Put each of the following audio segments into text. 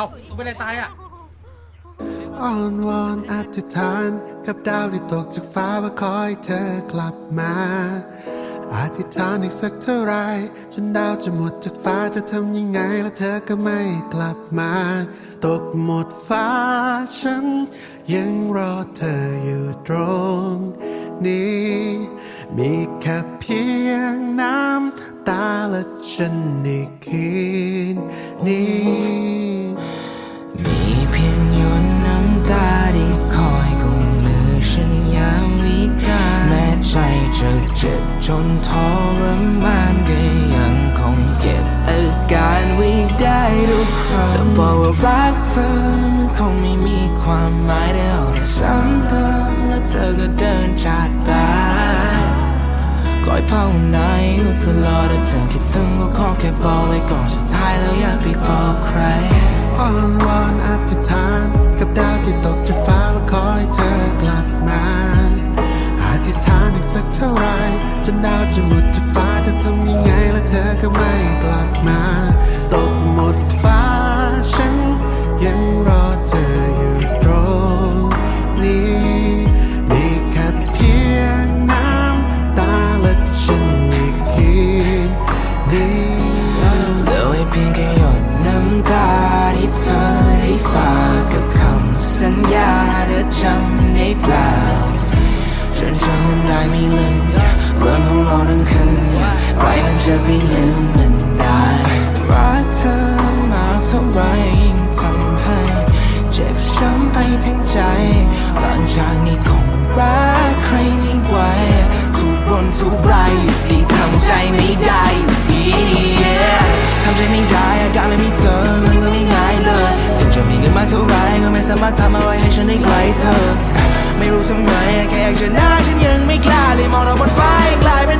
เอาไปเลยตายอะ อ้อนวอนอธิษฐานกับดาวที่ตกจากฟ้าว่าคอยเธอกลับมา อธิษฐานอีกสักเท่าไรจนดาวจะหมดจากฟ้าจะทำยังไงแล้วเธอก็ไม่กลับมา ตกหมดฟ้าฉัน ยังรอเธออยู่ตรงนี้ มีแค่เพียงน้ำตาและฉันในคืนนี้ จะเจ็บจนทรมานก็ยังคงเก็บอาการไว้ได้ทุกครั้งจะบอกว่ารักเธอมันคงไม่มีความหมายได้เอแต่ซ้ำเติมแล้วเธอก็เดินจากไปคอยภาวนอยู่ตลอดแต่เธอคิดถึงก็ขอแค่บอกไว้ก่อนสุดท้ายแล้วอย่าไปบอกใครอ้อนวอนอธิษฐ จำได้เปล่าฉันจำมันได้ไม่ลืมเรื่องของเราทั้งคืนใครมันจะไปลืมมันได้รักเธอมาเท่าไรยิ่งทำให้ เจ็บช้ำไปทั้งใจหลังจากนี้ สามารถทำอะไรให้ฉันได้ไกลเธอ ไม่รู้ทำไมแค่อยากจะหน้าฉันยังไม่กล้าเลยมองเราบนฟ้ายังกลายเป็น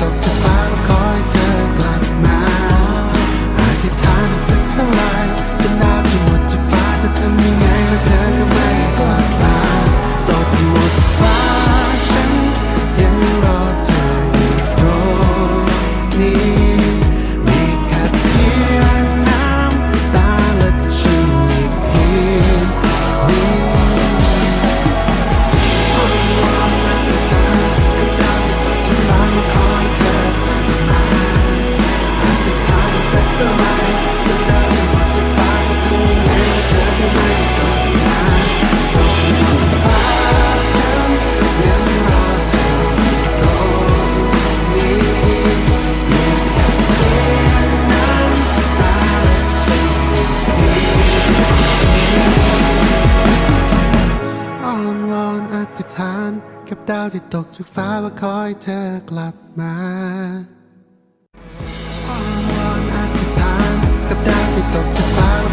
กับาวที่ตกจากฟ้าว่าคอยเธอกลับมาความวอนอธิษฐานกับดาวที่ตกจากฟ้าว่า